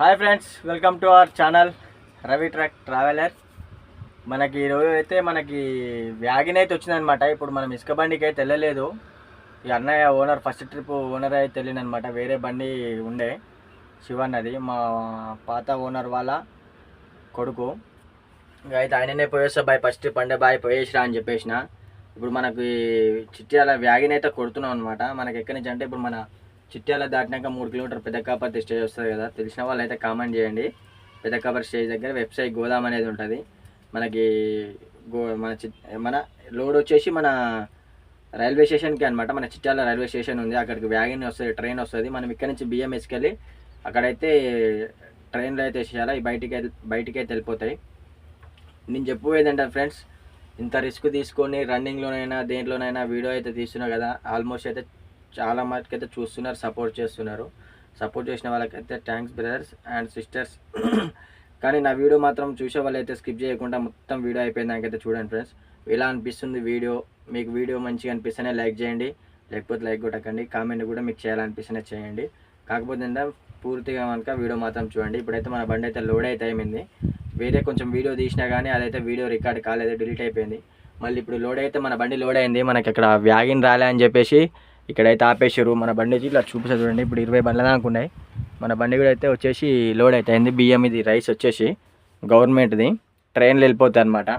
Hi friends welcome to our channel Ravi truck traveller మనకి ఈరోజు అయితే మనకి వ్యాగిన్ అయితే వచ్చిందనమాట ఇప్పుడు మనం ఇసుక బండికి అయితే వెళ్ళలేదు. ఈ అన్నయ్య ఓనర్ ఫస్ట్ ట్రిప్ ఓనర్ అయితే వెళ్ళిందనమాట వేరే బండి ఉండే శివన్నది మా పాత ఓనర్ వాళ్ళ కొడుకు. ఇంకా అయితే ఆయననే పోయేస్తా బాయ్ ఫస్ట్ ట్రిప్ అంటే బాయ్ పోయేసిరా అని చెప్పేసిన. ఇప్పుడు మనకి చిట్యాల వ్యాగిన్ అయితే కొడుతున్నాం అనమాట మనకి ఎక్కడి నుంచి అంటే ఇప్పుడు మన చిట్యాల దాటినాక మూడు కిలోమీటర్ పెద్దకాపర్తి స్టేజ్ వస్తుంది కదా తెలిసిన వాళ్ళు అయితే కామెంట్ చేయండి పెద్దకాపర్ స్టేజ్ దగ్గర వెబ్సైట్ గోదాం అనేది ఉంటుంది. మనకి గో మన చి మన లోడ్ వచ్చేసి మన రైల్వే స్టేషన్కి అనమాట మన చిట్యాల రైల్వే స్టేషన్ ఉంది. అక్కడికి వ్యాగన్ వస్తుంది ట్రైన్ వస్తుంది. మనం ఇక్కడ నుంచి బియ్యం వేసుకెళ్ళి అక్కడైతే ట్రైన్లో అయితే వేసేయాలి ఈ బయటికి బయటికి అయితే వెళ్ళిపోతాయి. నేను చెప్పేది ఫ్రెండ్స్ ఇంత రిస్క్ తీసుకొని రన్నింగ్లోనైనా దేంట్లోనైనా వీడియో అయితే తీస్తున్నావు కదా ఆల్మోస్ట్ అయితే చాలా మటుకు అయితే చూస్తున్నారు సపోర్ట్ చేస్తున్నారు. సపోర్ట్ చేసిన వాళ్ళకైతే థ్యాంక్స్ బ్రదర్స్ అండ్ సిస్టర్స్ కానీ నా వీడియో మాత్రం చూసే వాళ్ళైతే స్కిప్ చేయకుండా మొత్తం వీడియో అయిపోయిన దానికైతే చూడండి ఫ్రెండ్స్ ఇలా అనిపిస్తుంది వీడియో మీకు వీడియో మంచిగా అనిపిస్తేనే లైక్ చేయండి. లేకపోతే లైక్ కొట్టకండి. కామెంట్ కూడా మీకు చేయాలనిపిస్తేనే చేయండి. కాకపోతే ఏంటంటే పూర్తిగా కనుక వీడియో మాత్రం చూడండి. ఇప్పుడైతే మన బండి అయితే లోడ్ అయితే అయిపోయింది. వేరే కొంచెం వీడియో తీసినా కానీ అదైతే వీడియో రికార్డ్ కాలేదు డిలీట్ అయిపోయింది. మళ్ళీ ఇప్పుడు లోడ్ అయితే మన బండి లోడ్ అయింది. మనకి ఇక్కడ వ్యాగిన్ రాలే అని చెప్పేసి ఇక్కడైతే ఆపేసారు మన బండి ఇట్లా చూపిస్తుంది చూడండి ఇప్పుడు ఇరవై బండ్ల దాకా ఉన్నాయి మన బండి కూడా అయితే వచ్చేసి లోడ్ అయితే అయింది బియ్యం ఇది రైస్ వచ్చేసి గవర్నమెంట్ది ట్రైన్లో వెళ్ళిపోతాయి అనమాట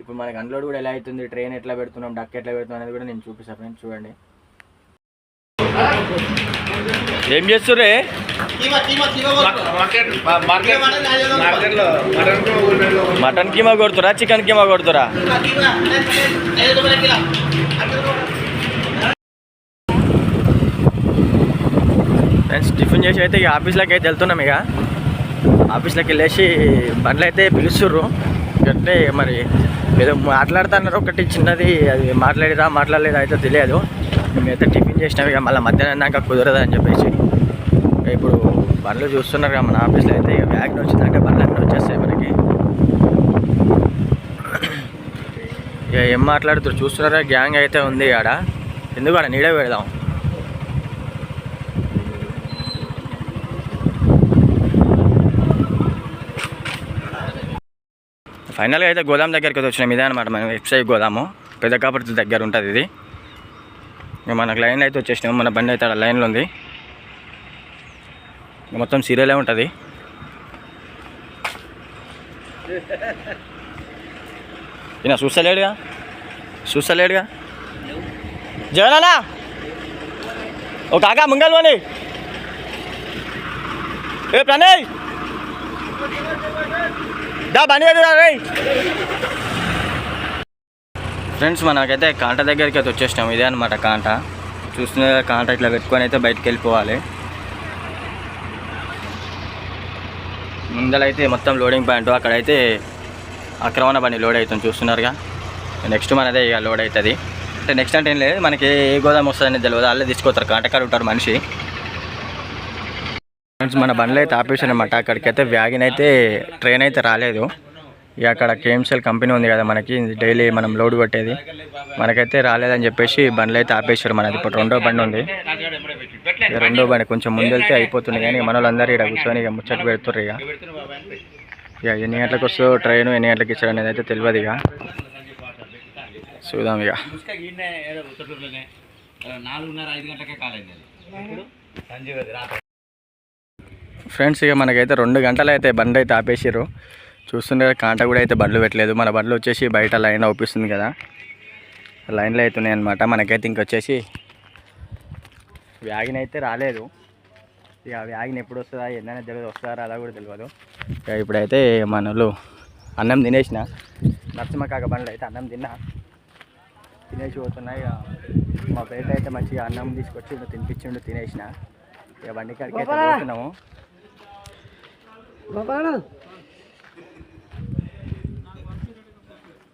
ఇప్పుడు మనకి అన్లోడ్ కూడా ఎలా అవుతుంది ట్రైన్ ఎట్లా పెడుతున్నాం డక్ ఎట్లా పెడుతున్నాం అనేది కూడా నేను చూపిస్తాను ఫ్రెండ్స్ చూడండి ఏం చేస్తుర్రే మటన్ కీమా కొడుతురా చికెన్ కీమా కొడుతురా నుంచి అయితే ఇక ఆఫీస్లోకి అయితే వెళ్తున్నాం ఇక. ఆఫీస్లోకి వెళ్ళేసి బండ్లు అయితే పిలుస్తుర్రు. అంటే మరి ఏదో మాట్లాడుతున్నారు ఒకటి చిన్నది అది మాట్లాడేదా మాట్లాడలేదా అయితే తెలియదు. మేమైతే టిఫిన్ చేసినాం ఇక మళ్ళీ మధ్యాహ్నం దాకా కుదరదు అని చెప్పేసి. ఇప్పుడు బండ్లు చూస్తున్నారు కదా మన ఆఫీస్లో అయితే ఇక బ్యాగ్ వచ్చిందంటే బండ్లు అన్నీ వచ్చేస్తాయి మనకి. ఇక ఏం మాట్లాడుతారు చూస్తున్నారా? గ్యాంగ్ అయితే ఉంది ఆడ. ఎందుకు ఆడ? నీడే పెడదాం. ఫైనల్గా అయితే గోదాం దగ్గరికి వచ్చిన వచ్చినాం. ఇదే అనమాట మన వెబ్సైట్ గోదాము. పెద్ద కాపర్తి దగ్గర ఉంటుంది ఇది. మనకు లైన్ అయితే వచ్చేసినాం. మన బండి అయితే లైన్లో ఉంది. మొత్తం సీరియలే ఉంటుంది. ఈయన చూస్తలేడుగా? చూస్తలేడుగా? జగనన్నా! ఓ కాకా ముంగల్లోని ఏ ప్రణయ్! దా బండి ఫ్రెండ్స్ మనకైతే కాంట దగ్గరికి అయితే వచ్చేసినాం. ఇదే అనమాట కాంట. చూస్తున్న కాంట ఇట్లా పెట్టుకొని అయితే బయటకు వెళ్ళిపోవాలి. ముందలైతే మొత్తం లోడింగ్ పాయింట్ అక్కడైతే అక్రమణ బండి లోడ్ అవుతుంది చూస్తున్నారుగా నెక్స్ట్ మనదే ఇక లోడ్ అవుతుంది. అంటే నెక్స్ట్ అంటే ఏం లేదు మనకి ఏ గోదాం వస్తుందని తెలియదు వాళ్ళే తీసుకోతారు కాంటకాడు ఉంటారు మనిషి. ఫ్రెండ్స్ మన బండ్లు అయితే ఆపేసాను అనమాట అక్కడికైతే వ్యాగిన్ అయితే ట్రైన్ అయితే రాలేదు. ఇక అక్కడ కేఎంసీఎల్ కంపెనీ ఉంది కదా మనకి. డైలీ మనం లోడ్ కొట్టేది. మనకైతే రాలేదని చెప్పేసి బండ్లు అయితే ఆపేసారు మనది. ఇప్పుడు రెండో బండి ఉంది. ఇక రెండో బండి కొంచెం ముందెళ్తే అయిపోతుంది కానీ మన వాళ్ళందరూ ఇక్కడ కూర్చొని ఇక ముచ్చట పెడుతుర్రు ఇక. ఇక ఎన్ని గంటలకు వస్తుందో ట్రైన్ ఎన్ని గంటలకు ఇచ్చాడు అనేది అయితే తెలియదు ఇక. చూద్దాం ఇక. నాలుగున్నర ఐదు గంటలకే కాలేదు ఇప్పుడు సంజీవ్ రాత్రి. ఫ్రెండ్స్ ఇక మనకైతే రెండు గంటలు అయితే బండి అయితే ఆపేసారు చూస్తుంటే కాంట కూడా అయితే బండ్లు పెట్టలేదు. మన బండ్లు వచ్చేసి బయట లైన్ అవుపిస్తుంది కదా. లైన్లో అవుతున్నాయి అనమాట మనకైతే ఇంకొచ్చేసి వ్యాగిన్ అయితే రాలేదు. ఇక వ్యాగిన్ ఎప్పుడు వస్తుందా ఎన్నైనా తెలియదు. వస్తారా అలా కూడా తెలియదు. ఇక ఇప్పుడైతే మన వాళ్ళు అన్నం తినేసిన. నరసింహ కాక బండ్లు అయితే అన్నం తిన్నా. తినేసి పోతున్నాయి ఇక మా బయట అయితే మంచిగా అన్నం తీసుకొచ్చి తినిపించిండు తినేసిన. ఇక బండి కాడికి అయితే పోతున్నాము.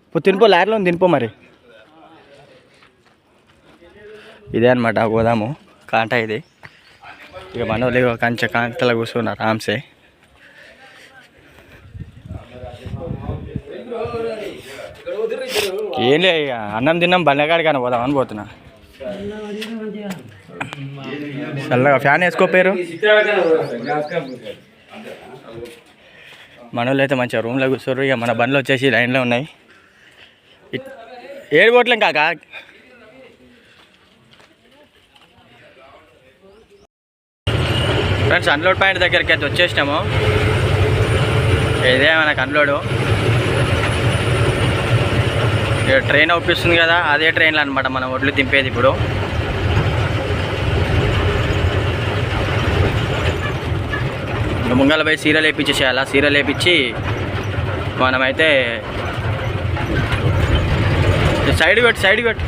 ఇప్పుడు తినిపో లారీలో తినిపో మరి. ఇదే అనమాట గోదాము కాంట ఇది. ఇక మన వాళ్ళు ఇక కంచె కాంతలో కూర్చున్నారు ఆమ్సే. ఏం లే ఇక అన్నం తిన్నాం బండగాడి కానీ పోదామని పోతున్నా. చల్లగా ఫ్యాన్ వేసుకోపోయారు మన అయితే మంచిగా రూమ్లో కూర్చోరు. ఇక మన బండ్లు వచ్చేసి లైన్లో ఉన్నాయి. ఇట్- ఏడు పోట్లేం కాక? ఫ్రెండ్స్ అన్లోడ్ పాయింట్ దగ్గరికి అయితే వచ్చేసినాము. ఇదే మనకు అన్లోడు ఇక ట్రైన్ అవుపిస్తుంది కదా అదే ట్రైన్లో అనమాట మనం ఒడ్లు దింపేది ఇప్పుడు. ముంగల పోయి సీరియల్ వేయించేసేయాలి సీరియల్ వేయించి మనమైతే సైడ్ పెట్టు సైడ్ పెట్టు.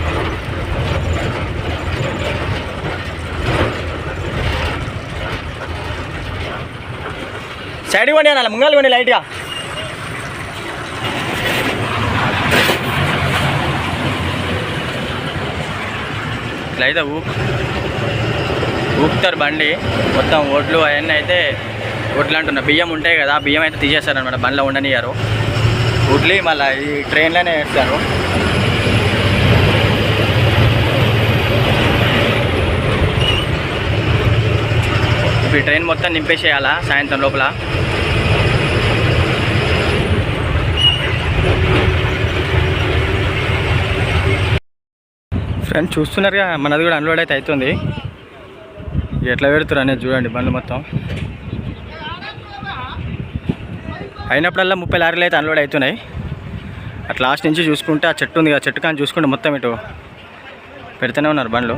సైడ్ కొండి అలా ముంగలు కొండి లైట్గా. ఇట్లయితే ఊ ఊపుతారు బండి. మొత్తం ఓట్లు అవన్నీ అయితే ఓట్లు అంటున్నా. బియ్యం ఉంటాయి కదా బియ్యం అయితే తీసేస్తారు అనమాట బండిలో ఉండనియరు ఉడ్లి మళ్ళీ ఈ ట్రైన్లోనే వేస్తారు. ఇప్పుడు ట్రైన్ మొత్తం నింపేసేయాలా సాయంత్రం లోపల? ఫ్రెండ్స్ చూస్తున్నారుగా మనది కూడా అన్లోడ్ అయితే అవుతుంది. ఎట్లా పెడుతున్నారు అనేది చూడండి బండ్లు మొత్తం. అయినప్పుడల్లా ముప్పై లారీలు అయితే అన్లోడ్ అవుతున్నాయి. అట్లా లాస్ట్ నుంచి చూసుకుంటే ఆ చెట్టు ఉంది ఆ చెట్టు కానీ చూసుకుంటే మొత్తం ఇటు పెడుతూనే ఉన్నారు బండ్లు.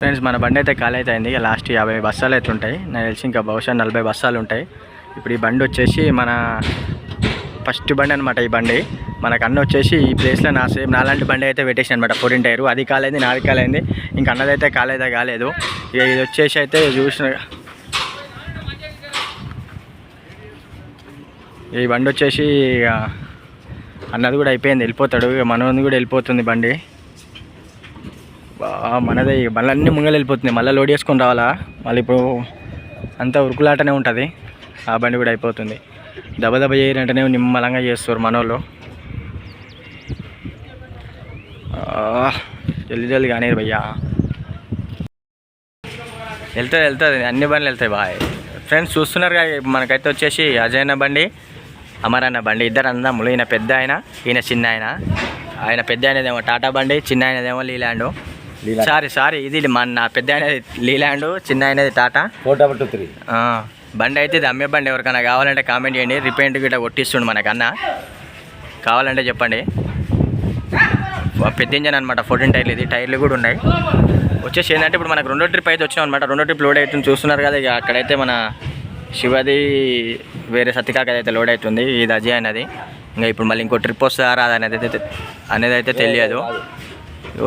ఫ్రెండ్స్ మన బండి అయితే ఖాళీ అయితే అయింది. ఇక లాస్ట్ యాభై బస్సాలు అయితే ఉంటాయి. నాకు తెలిసి ఇంకా బహుశా నలభై బస్సాలు ఉంటాయి. ఇప్పుడు ఈ బండి వచ్చేసి మన ఫస్ట్ బండి అనమాట ఈ బండి. మనకు అన్న వచ్చేసి ఈ ప్లేస్లో నా సేమ్ నాలాంటి బండి అయితే పెట్టేసి అనమాట ఫోర్టీన్ టైర్ అది కాలేదు నాది కాలేదు. ఇంకా అన్నదైతే కాలేదా కాలేదు. ఇక ఇది వచ్చేసి అయితే చూసిన ఈ బండి వచ్చేసి ఇక అన్నది కూడా అయిపోయింది వెళ్ళిపోతాడు. ఇక మనది కూడా వెళ్ళిపోతుంది బండి. మనదే ఇక. బండ్లన్నీ ముంగలు వెళ్ళిపోతుంది మళ్ళీ లోడ్ చేసుకొని రావాలా? మళ్ళీ ఇప్పుడు అంతా ఉరుకులాటనే ఉంటుంది. ఆ బండి కూడా అయిపోతుంది. దెబ్బ చేయాలంటేనే నిమ్మలంగా చేస్తారు మనోళ్ళు. జల్దీ జల్దీ కానీ భయ్యా. వెళ్తుంది వెళ్తుంది అన్ని బండ్లు వెళ్తాయి బాయ్. ఫ్రెండ్స్ చూస్తున్నారు మనకైతే వచ్చేసి అజయ్ అన్న బండి అమర్ అన్న బండి. ఇద్దరు అన్నదమ్ములు ఈయన పెద్ద ఆయన ఈయన చిన్న ఆయన. ఆయన పెద్ద ఆయనదేమో టాటా బండి చిన్న ఆయనదేమో లీలాండ్. సారీ సారీ ఇది మన పెద్ద ఆయనది లీలాండ్ చిన్న ఆయనది Tata. Four double two three. బండి అయితే ఇది అమ్మే బండి. ఎవరికైనా కావాలంటే కామెంట్ చేయండి. రిపేంట్ గిట్ట కొట్టిస్తుండు మనకన్నా కావాలంటే చెప్పండి. పెద్ద ఇంజన్ అనమాట ఫోర్టీన్ టైర్లు ఇది. టైర్లు కూడా ఉన్నాయి. వచ్చేసి ఏంటంటే ఇప్పుడు మనకు రెండో ట్రిప్ అయితే వచ్చినాం అనమాట రెండో ట్రిప్ లోడ్ అవుతుంది. చూస్తున్నారు కదా ఇక అక్కడైతే మన శివది వేరే సత్యకాక అయితే లోడ్ అవుతుంది. ఇది అజయ్ అనేది. ఇంకా ఇప్పుడు మళ్ళీ ఇంకో ట్రిప్ వస్తుందా రాదా అనేది అయితే అనేది అయితే తెలియదు.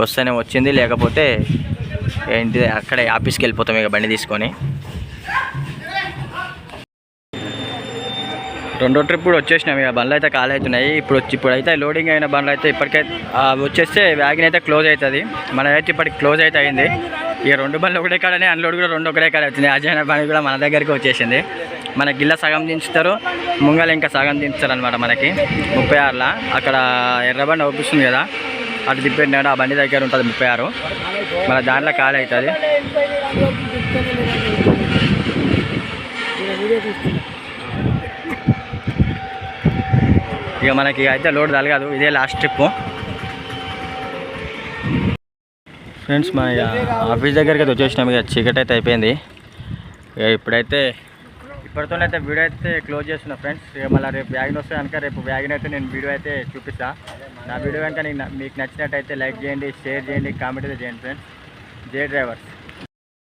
వస్తేనే వచ్చింది. లేకపోతే ఏంటి అక్కడే ఆఫీస్కి వెళ్ళిపోతాం ఇక బండి తీసుకొని. రెండో ట్రిప్ కూడా వచ్చేసినాయి ఇక. బండ్లు అయితే ఖాళీ అవుతున్నాయి. ఇప్పుడు వచ్చి ఇప్పుడు అయితే లోడింగ్ అయిన బండ్లు అయితే ఇప్పటికైతే వచ్చేస్తే వ్యాగన్ అయితే క్లోజ్ అవుతుంది. మన అయితే ఇప్పటికి క్లోజ్ అయితే అయింది. ఇక రెండు బండ్లు ఒకటే కాడనే అన్లోడ్ కూడా రెండు ఒకటే కాడ అవుతుంది. అజయన బండి కూడా మన దగ్గరికి వచ్చేసింది. మన గిల్ల సగం దించుతారు. ముంగల ఇంకా సగం దించుతారు అనమాట మనకి. ముప్పై ఆరులా. అక్కడ ఎర్రబండి అవుపిస్తుంది కదా. అటు తిప్పెట్టినాడు ఆ బండి దగ్గర ఉంటుంది ముప్పై ఆరు. మన దాంట్లో ఖాళీ అవుతుంది. ఇక మనకి అయితే లోడ్ తలగదు. ఇదే లాస్ట్ ట్రిప్ ఫ్రెండ్స్ మా ఇక ఆఫీస్ దగ్గరికి అయితే వచ్చేసినాం. ఇక చీకటి అయితే అయిపోయింది. ఇక ఇప్పుడైతే ఇప్పటితోనైతే వీడియో అయితే క్లోజ్ చేస్తున్నా ఫ్రెండ్స్ ఇక మళ్ళీ రేపు వ్యాగన్ వస్తే కనుక రేపు వ్యాగన్ అయితే నేను వీడియో అయితే చూపిస్తా. నా వీడియో కనుక నీకు న- మీకు నచ్చినట్టయితే లైక్ చేయండి షేర్ చేయండి కామెంట్ అయితే చేయండి ఫ్రెండ్స్ జే డ్రైవర్స్.